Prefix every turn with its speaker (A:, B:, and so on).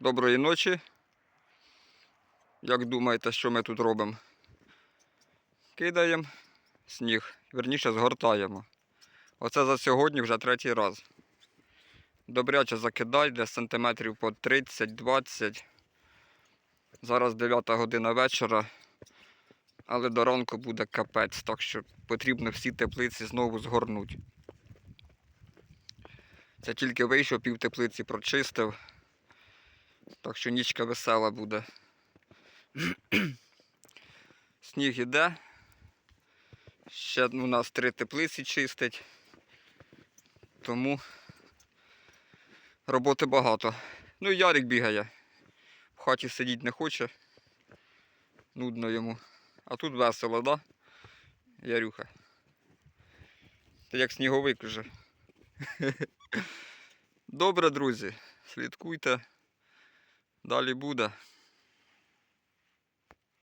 A: Доброї ночі. Як думаєте, що ми тут робимо? Кидаємо сніг, верніше згортаємо. Оце за сьогодні вже третій раз. Добряче закидай, десь сантиметрів по 30-20. Зараз 9 година вечора, але до ранку буде капець, так що потрібно всі теплиці знову згорнути. Це тільки вийшов, пів теплиці прочистив. Так що нічка весела буде. Сніг іде. Ще у нас три теплиці чистить. Тому роботи багато. Ну і Ярик бігає. В хаті сидіти не хоче. Нудно йому. А тут весело, да? Ярюха. Ти як сніговик вже. Добре, друзі. Слідкуйте. Далі буде.